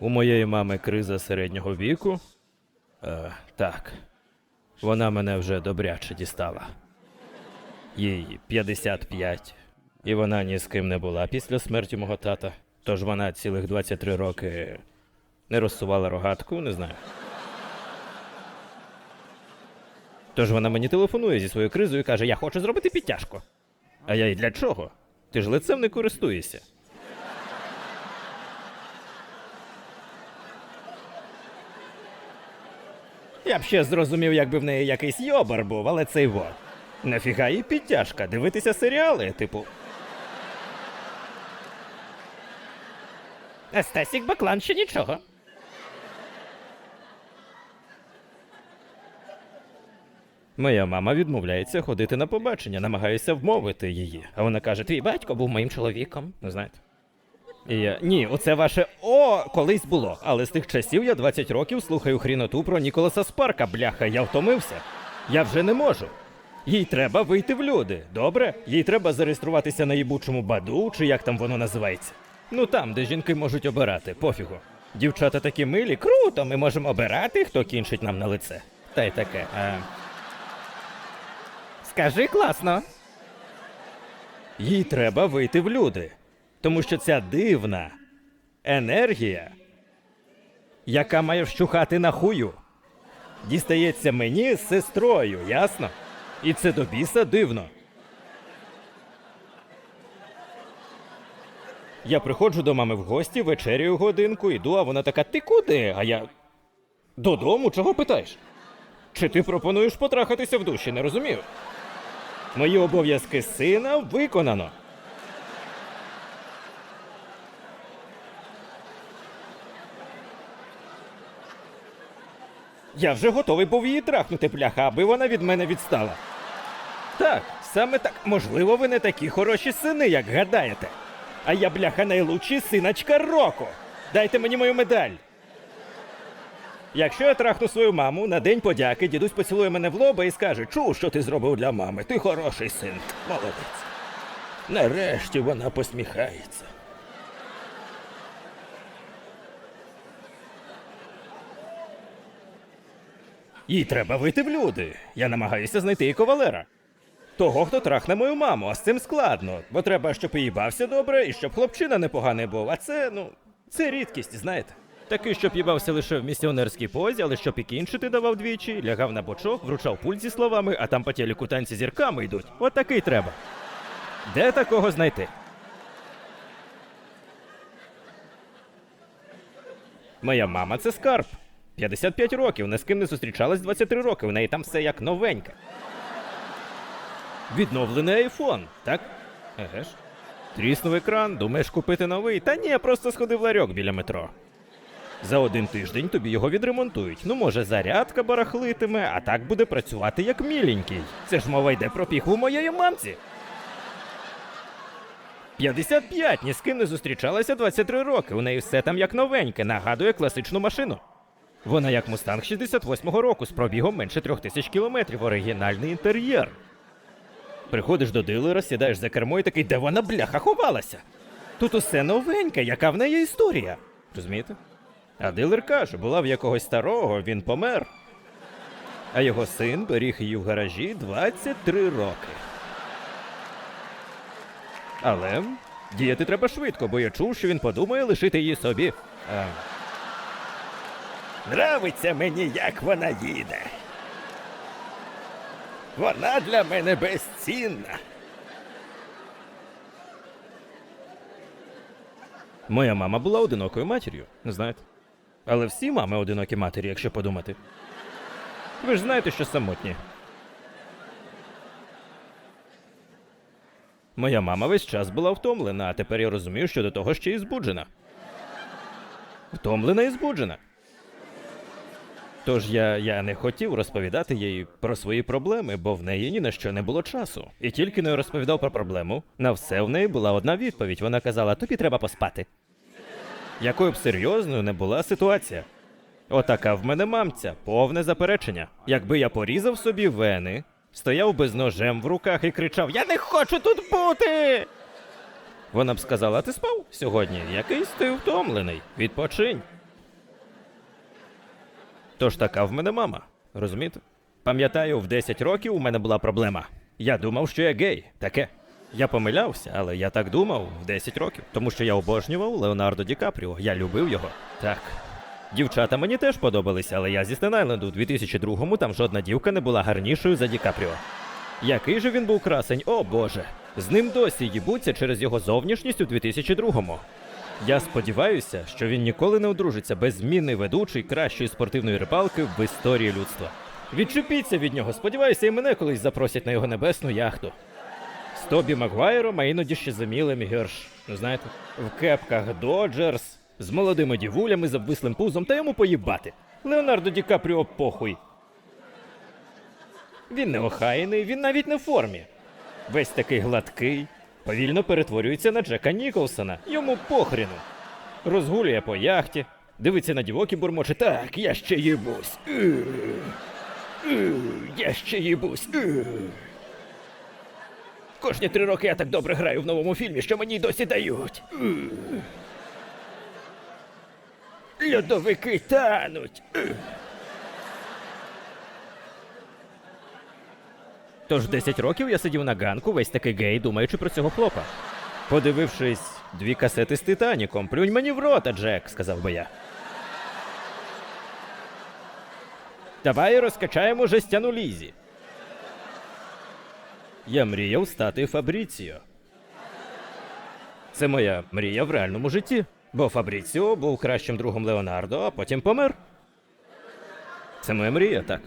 У моєї мами криза середнього віку. Е, так. Вона мене вже добряче дістала. Їй 55. І вона ні з ким не була після смерті мого тата. Тож вона цілих 23 роки не розсувала рогатку, не знаю. Тож вона мені телефонує зі своєю кризою і каже: Я хочу зробити підтяжку. А я й для чого? Ти ж лицем не користуєшся. Я б ще зрозумів, якби в неї якийсь йобар був, але цей во. Нафіга їй підтяжка, дивитися серіали, типу. Стасік Баклан ще нічого. Моя мама відмовляється ходити на побачення, намагаюся вмовити її. А вона каже: Твій батько був моїм чоловіком. Ну, знаєте. І ні, оце ваше о колись було. Але з тих часів я 20 років слухаю хріноту про Ніколаса Спарка, бляха, я втомився. Я вже не можу. Їй треба вийти в люди, добре? Їй треба зареєструватися на їбучому баду, чи як там воно називається. Ну там, де жінки можуть обирати, пофігу. Дівчата такі милі, круто, ми можемо обирати, хто кінчить нам на лице. Та й таке. А... Скажи класно. Їй треба вийти в люди. Тому що ця дивна енергія, яка має вщухати на хую, дістається мені з сестрою, ясно? І це до біса дивно. Я приходжу до мами в гості, вечерюю годинку, іду, а вона така: ти куди? А я. Додому, чого питаєш? Чи ти пропонуєш потрахатися в душі, не розумію? Мої обов'язки сина виконано. Я вже готовий був її трахнути, бляха, аби вона від мене відстала. Так, саме так. Можливо, ви не такі хороші сини, як гадаєте. А я, бляха, найлучший синочка року. Дайте мені мою медаль. Якщо я трахну свою маму на день подяки, дідусь поцілує мене в лоба і скаже: Чув, що ти зробив для мами. Ти хороший син. Молодець. Нарешті вона посміхається. Їй треба вийти в люди. Я намагаюся знайти і кавалера. Того, хто трахне мою маму, а з цим складно, бо треба, щоб і їбався добре, і щоб хлопчина непоганий був. А це, ну, це рідкість, знаєте. Такий, щоб їбався лише в місіонерській позі, але щоб і кінчити давав двічі, лягав на бочок, вручав пульт зі словами, а там по телеку танці зірками йдуть. От такий треба. Де такого знайти? Моя мама це скарб. 55 років, ні з ким не зустрічалась 23 роки, в неї там все як новеньке. Відновлений айфон, так? Еге ж. Тріснув екран, думаєш купити новий? Та ні, просто сходив ларьок біля метро. За один тиждень тобі його відремонтують. Ну, може, зарядка барахлитиме, а так буде працювати як міленький. Це ж мова йде про піхву моєї мамці. 55, ні з ким не зустрічалася 23 роки. У неї все там як новеньке, нагадує класичну машину. Вона як Мустанг 68-го року з пробігом менше трьох тисяч кілометрів, оригінальний інтер'єр. Приходиш до дилера, сідаєш за кермо і такий, де вона бляха ховалася? Тут усе новеньке, яка в неї історія. Розумієте? А дилер каже, була в якогось старого, він помер. А його син беріг її в гаражі 23 роки. Але діяти треба швидко, бо я чув, що він подумає лишити її собі. А... Нравиться мені, як вона їде. Вона для мене безцінна. Моя мама була одинокою матір'ю, знаєте. Але всі мами одинокі матері, якщо подумати. Ви ж знаєте, що самотні. Моя мама весь час була втомлена, а тепер я розумію, що до того ще й збуджена. Втомлена і збуджена. Тож я, я не хотів розповідати їй про свої проблеми, бо в неї ні на що не було часу. І тільки не розповідав про проблему, на все в неї була одна відповідь. Вона казала: тобі треба поспати. Якою б серйозною не була ситуація. Отака в мене мамця, повне заперечення. Якби я порізав собі вени, стояв би з ножем в руках і кричав: Я не хочу тут бути. Вона б сказала: ти спав сьогодні? Якийсь ти втомлений. Відпочинь. Тож така в мене мама. Розумієте? Пам'ятаю, в 10 років у мене була проблема. Я думав, що я гей. Таке. Я помилявся, але я так думав в 10 років. Тому що я обожнював Леонардо Ді Капріо. Я любив його. Так. Дівчата мені теж подобалися, але я зі Стенайленду у 2002-му там жодна дівка не була гарнішою за Ді Капріо. Який же він був красень, о боже. З ним досі їбуться через його зовнішність у 2002-му. Я сподіваюся, що він ніколи не одружиться беззмінний ведучий кращої спортивної рибалки в історії людства. Відчепіться від нього, сподіваюся, і мене колись запросять на його небесну яхту. З Тобі Магуайром, а іноді ще за Мілем Герш. Ну знаєте, в кепках Доджерс, з молодими дівулями з обвислим пузом та йому поїбати. Леонардо Ді Капріо похуй. Він не охайний, він навіть не в формі. Весь такий гладкий, повільно перетворюється на Джека Ніколсона. Йому похріну. Розгулює по яхті, дивиться на дівок і бурмоче. Так, я ще їбусь. Е, е, Я ще їбусь. Е». Кожні три роки я так добре граю в новому фільмі, що мені досі дають. Льодовики тануть. Тож 10 років я сидів на ганку, весь такий гей, думаючи про цього хлопа. Подивившись дві касети з Титаніком, плюнь мені в рота, Джек, сказав би я. Давай розкачаємо жестяну лізі. Я мріяв стати Фабріціо. Це моя мрія в реальному житті. Бо Фабріціо був кращим другом Леонардо, а потім помер. Це моя мрія, так.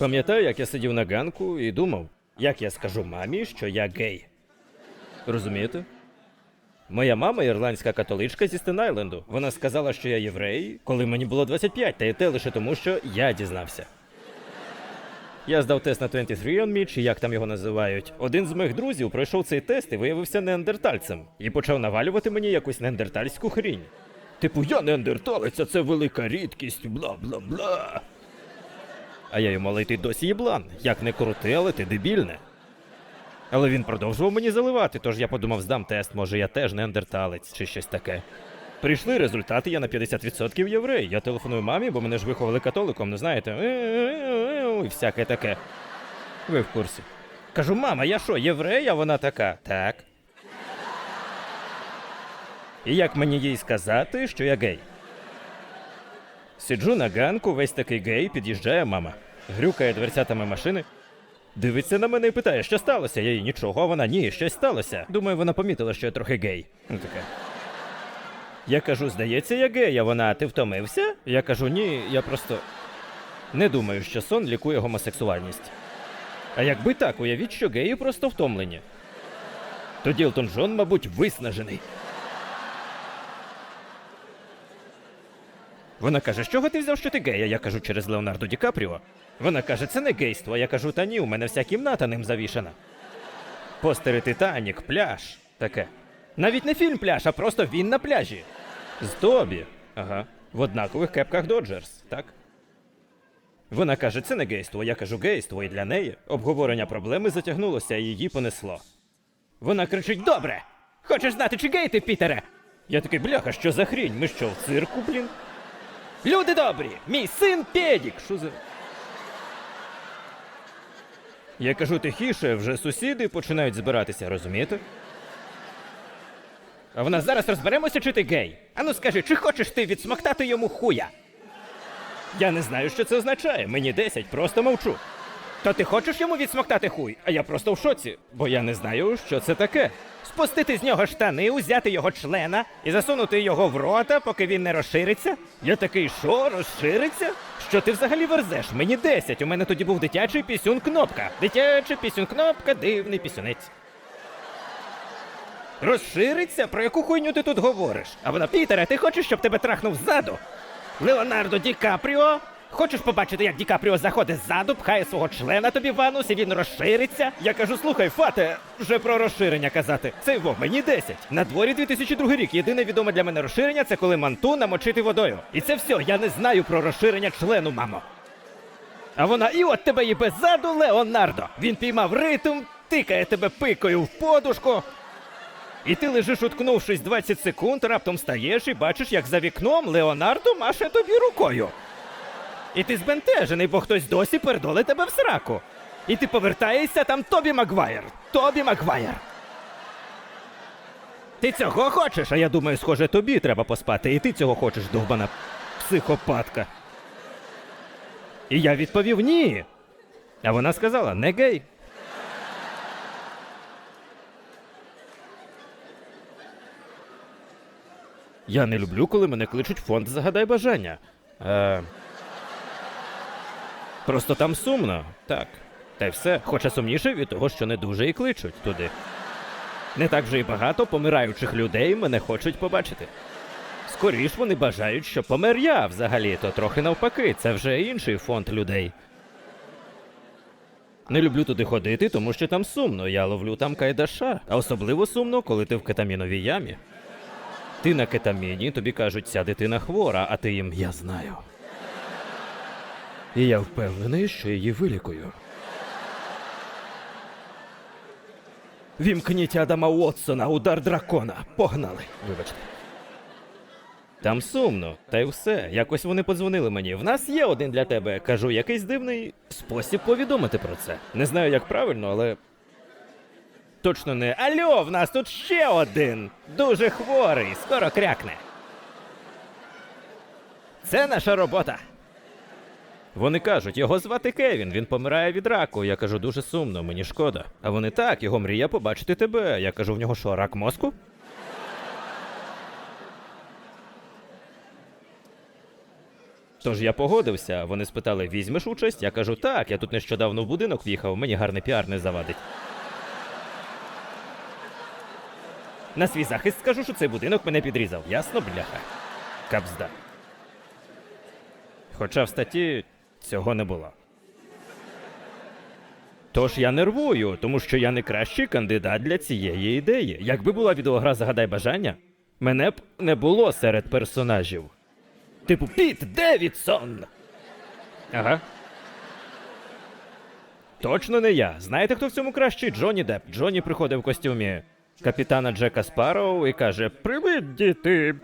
Пам'ятаю, як я сидів на ганку і думав, як я скажу мамі, що я гей. Розумієте? Моя мама ірландська католичка зі Стенайленду. Вона сказала, що я єврей, коли мені було 25, та й те лише тому, що я дізнався. Я здав тест на 23 on чи як там його називають. Один з моїх друзів пройшов цей тест і виявився неандертальцем, і почав навалювати мені якусь неандертальську хрінь. Типу, я неандерталець, а це велика рідкість, бла бла бла. А я йому, але ти досі єблан. Як не крути, але ти дебільне. Але він продовжував мені заливати, тож я подумав, здам тест, може я теж неандерталець чи щось таке. Прийшли результати, я на 50% єврей. Я телефоную мамі, бо мене ж виховали католиком, не знаєте. І всяке таке. Ви в курсі. Кажу, мама, я що, єврей, а вона така. Так. І як мені їй сказати, що я гей? Сиджу на ганку, весь такий гей, під'їжджає мама. Грюкає дверцятами машини. Дивиться на мене і питає, що сталося? Я їй нічого, вона ні, щось сталося. Думаю, вона помітила, що я трохи гей. Ну. Я кажу, здається, я гей, а вона, ти втомився? Я кажу, ні, я просто не думаю, що сон лікує гомосексуальність. А якби так, уявіть, що геї просто втомлені. Тоді Елтон Джон, мабуть, виснажений. Вона каже, з чого ти взяв, що ти гей? А я кажу через Леонардо Ді Капріо. Вона каже, це не гейство. Я кажу, та ні, у мене вся кімната ним завішана. Постери Титанік, пляж. Таке. Навіть не фільм пляж, а просто він на пляжі. З Тобі. Ага. В однакових кепках Доджерс, так? Вона каже, це не гейство. Я кажу гейство, і для неї обговорення проблеми затягнулося, і її понесло. Вона кричить: Добре! Хочеш знати, чи гей ти, Пітере? Я такий, бляха, що за хрінь? Ми що, в цирку, блін? Люди добрі! Мій син Педік! Що за. Я кажу тихіше, вже сусіди починають збиратися, розумієте? А в нас зараз розберемося, чи ти гей. Ану скажи, чи хочеш ти відсмоктати йому хуя? Я не знаю, що це означає. Мені 10, просто мовчу. То ти хочеш йому відсмоктати хуй? А я просто в шоці, бо я не знаю, що це таке. Спустити з нього штани, узяти його члена і засунути його в рота, поки він не розшириться? Я такий, що, розшириться? Що ти взагалі верзеш? Мені 10, у мене тоді був дитячий пісюн кнопка. Дитячий пісюн кнопка, дивний пісюнець. Розшириться? Про яку хуйню ти тут говориш? А вона, Пітере, ти хочеш, щоб тебе трахнув ззаду? Леонардо Ді Капріо? Хочеш побачити, як Ді Капріо заходить ззаду, пхає свого члена тобі в анус і він розшириться? Я кажу, слухай, фате, вже про розширення казати. Це його, мені 10. На дворі 2002 рік. Єдине відоме для мене розширення це коли манту намочити водою. І це все, я не знаю про розширення члену, мамо. А вона, і от тебе їбе ззаду, Леонардо. Він піймав ритм, тикає тебе пикою в подушку. І ти лежиш, уткнувшись 20 секунд, раптом стаєш і бачиш, як за вікном Леонардо маше тобі рукою. І ти збентежений, бо хтось досі пердоле тебе в сраку. І ти повертаєшся там Тобі Магвайр. Тобі Магвайр. Ти цього хочеш? А я думаю, схоже, тобі треба поспати, і ти цього хочеш, довбана психопатка. І я відповів ні. А вона сказала, не гей. Я не люблю, коли мене кличуть фонд Загадай бажання. Е... Просто там сумно, так. Та й все, хоча сумніше від того, що не дуже і кличуть туди. Не так вже й багато помираючих людей мене хочуть побачити. Скоріш вони бажають, що помер я взагалі, то трохи навпаки, це вже інший фонд людей. Не люблю туди ходити, тому що там сумно. Я ловлю там кайдаша. А особливо сумно, коли ти в кетаміновій ямі. Ти на кетаміні, тобі кажуть, ця дитина хвора, а ти їм я знаю. І я впевнений, що її вилікую. Вімкніть Адама Уотсона, удар дракона. Погнали. Вибачте. Там сумно, та й все. Якось вони подзвонили мені. В нас є один для тебе. Кажу, якийсь дивний спосіб повідомити про це. Не знаю, як правильно, але. Точно не. Альо, в нас тут ще один. Дуже хворий, скоро крякне. Це наша робота. Вони кажуть, його звати Кевін, він помирає від раку. Я кажу, дуже сумно, мені шкода. А вони так, його мрія побачити тебе. Я кажу, в нього що, рак мозку? Тож я погодився. Вони спитали, візьмеш участь? Я кажу, так, я тут нещодавно в будинок в'їхав, мені гарний піар не завадить. На свій захист скажу, що цей будинок мене підрізав. Ясно, бляха? Капзда. Хоча в статті цього не було. Тож я нервую, тому що я не кращий кандидат для цієї ідеї. Якби була відеогра Загадай бажання, мене б не було серед персонажів. Типу Піт Девідсон. Ага. Точно не я. Знаєте, хто в цьому кращий? Джонні Депп. Джонні приходить в костюмі капітана Джека Спарроу і каже: Привіт, діти!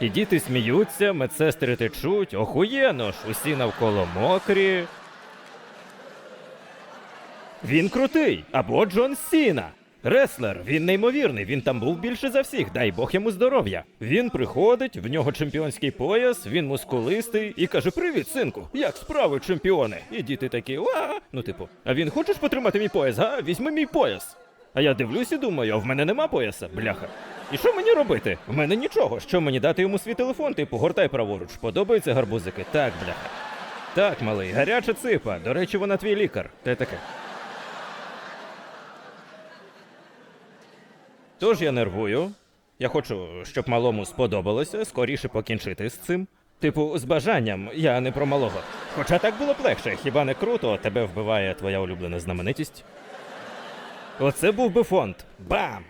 Бе-бе-бе-бе». І діти сміються, медсестри течуть, охуєно ж, усі навколо мокрі. Він крутий. Або Джон Сіна. Реслер, він неймовірний, він там був більше за всіх, дай Бог йому здоров'я. Він приходить, в нього чемпіонський пояс, він мускулистий і каже: Привіт, синку, як справи, чемпіони? І діти такі, а ну типу, а він хочеш потримати мій пояс, га? Візьми мій пояс. А я дивлюсь і думаю, а в мене нема пояса, бляха. І що мені робити? В мене нічого. Що мені дати йому свій телефон, типу, гортай праворуч. Подобаються гарбузики? Так, бляха. Так, малий, гаряча ципа. До речі, вона твій лікар. Те таке. Тож я нервую. Я хочу, щоб малому сподобалося скоріше покінчити з цим. Типу, з бажанням, я не про малого. Хоча так було б легше, хіба не круто, тебе вбиває твоя улюблена знаменитість. Оце був би фонд. Бам!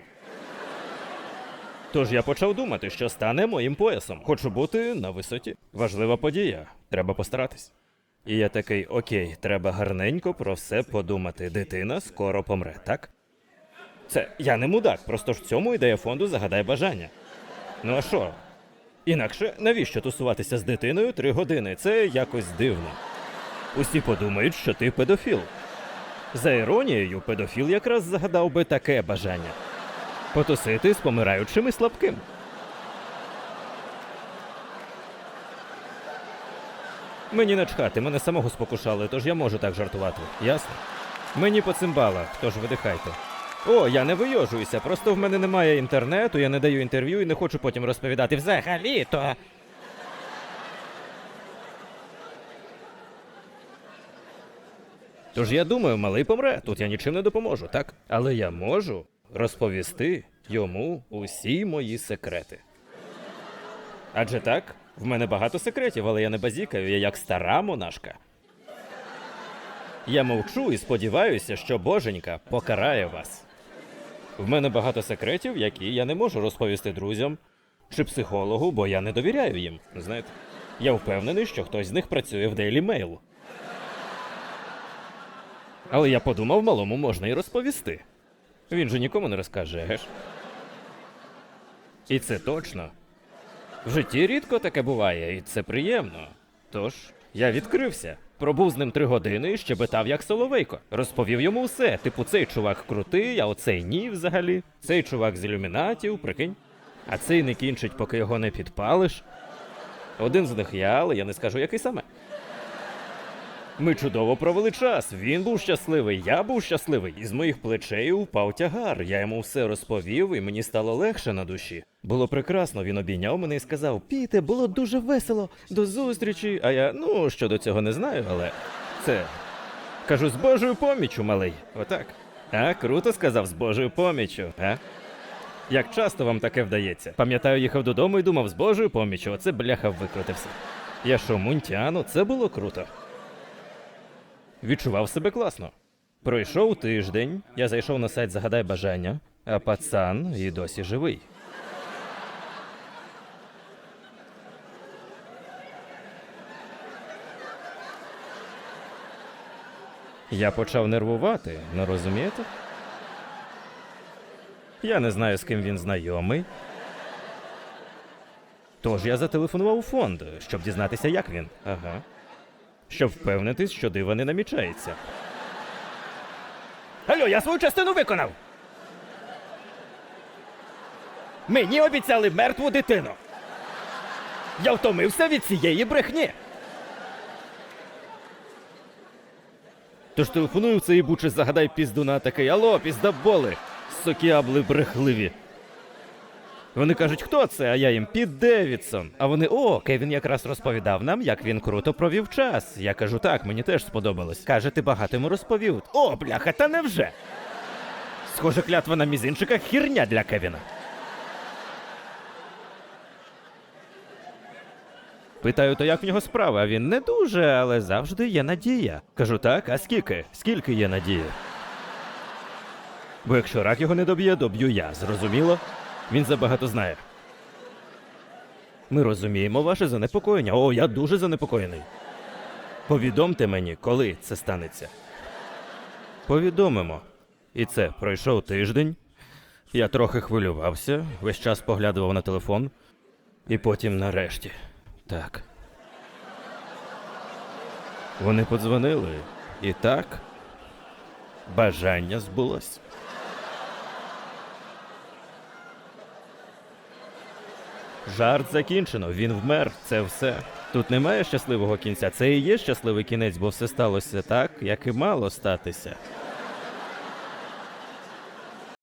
Тож я почав думати, що стане моїм поясом. Хочу бути на висоті. Важлива подія. Треба постаратись. І я такий, окей, треба гарненько про все подумати. Дитина скоро помре, так? Це я не мудак, просто ж в цьому ідея фонду загадай бажання. Ну а що? Інакше навіщо тусуватися з дитиною три години? Це якось дивно. Усі подумають, що ти педофіл. За іронією, педофіл якраз загадав би таке бажання потусити з помираючим слабким. Мені начхати, мене самого спокушали, тож я можу так жартувати. Ясно? Мені по цимбалах, тож видихайте. О, я не вийожуюся, просто в мене немає інтернету, я не даю інтерв'ю і не хочу потім розповідати взагалі то. Тож я думаю, малий помре, тут я нічим не допоможу, так? Але я можу розповісти йому усі мої секрети. Адже так, в мене багато секретів, але я не базікаю, я як стара монашка. Я мовчу і сподіваюся, що боженька покарає вас. В мене багато секретів, які я не можу розповісти друзям чи психологу, бо я не довіряю їм. Знаєте, я впевнений, що хтось з них працює в Daily Mail. Але я подумав, малому можна і розповісти. Він же нікому не розкаже? І це точно. В житті рідко таке буває, і це приємно. Тож, я відкрився. Пробув з ним три години і щебетав як соловейко. Розповів йому все. Типу, цей чувак крутий, а оцей ні взагалі. Цей чувак з ілюмінатів, прикинь. А цей не кінчить, поки його не підпалиш. Один з них я, але я не скажу, який саме. Ми чудово провели час. Він був щасливий, я був щасливий, і з моїх плечей упав тягар. Я йому все розповів, і мені стало легше на душі. Було прекрасно. Він обійняв мене і сказав: Піте, було дуже весело. До зустрічі. А я ну щодо цього не знаю, але це кажу з Божою поміччю, малий. Отак. А, круто сказав з Божою поміччю, а? Як часто вам таке вдається? Пам'ятаю, їхав додому і думав з Божою поміччю, оце бляха викрутився. Я що, мунтяну, це було круто. Відчував себе класно. Пройшов тиждень, я зайшов на сайт Загадай бажання, а пацан і досі живий. Я почав нервувати, не розумієте? Я не знаю, з ким він знайомий. Тож я зателефонував у фонд, щоб дізнатися, як він. Ага. Щоб впевнитись, що дива не намічається. Алло, я свою частину виконав. Мені обіцяли мертву дитину. Я втомився від цієї брехні. Тож телефоную в цей буче, загадай піздуна такий. Алло, піздаболи, сокіабли брехливі. Вони кажуть, хто це? А я їм Піт Девідсон. А вони, о, Кевін якраз розповідав нам, як він круто провів час. Я кажу, так, мені теж сподобалось. Каже, ти багато йому розповів. О, бляха, та невже? Схоже, клятва на мізинчиках хірня для Кевіна. Питаю, то як в нього справа? Він не дуже, але завжди є надія. Кажу, так, а скільки? Скільки є надії? Бо якщо рак його не доб'є, доб'ю я, зрозуміло? Він забагато знає. Ми розуміємо ваше занепокоєння. О, я дуже занепокоєний. Повідомте мені, коли це станеться. Повідомимо. І це пройшов тиждень. Я трохи хвилювався, весь час поглядував на телефон. І потім нарешті. Так. Вони подзвонили. І так. Бажання збулось. Жарт закінчено, він вмер, це все. Тут немає щасливого кінця. Це і є щасливий кінець, бо все сталося так, як і мало статися.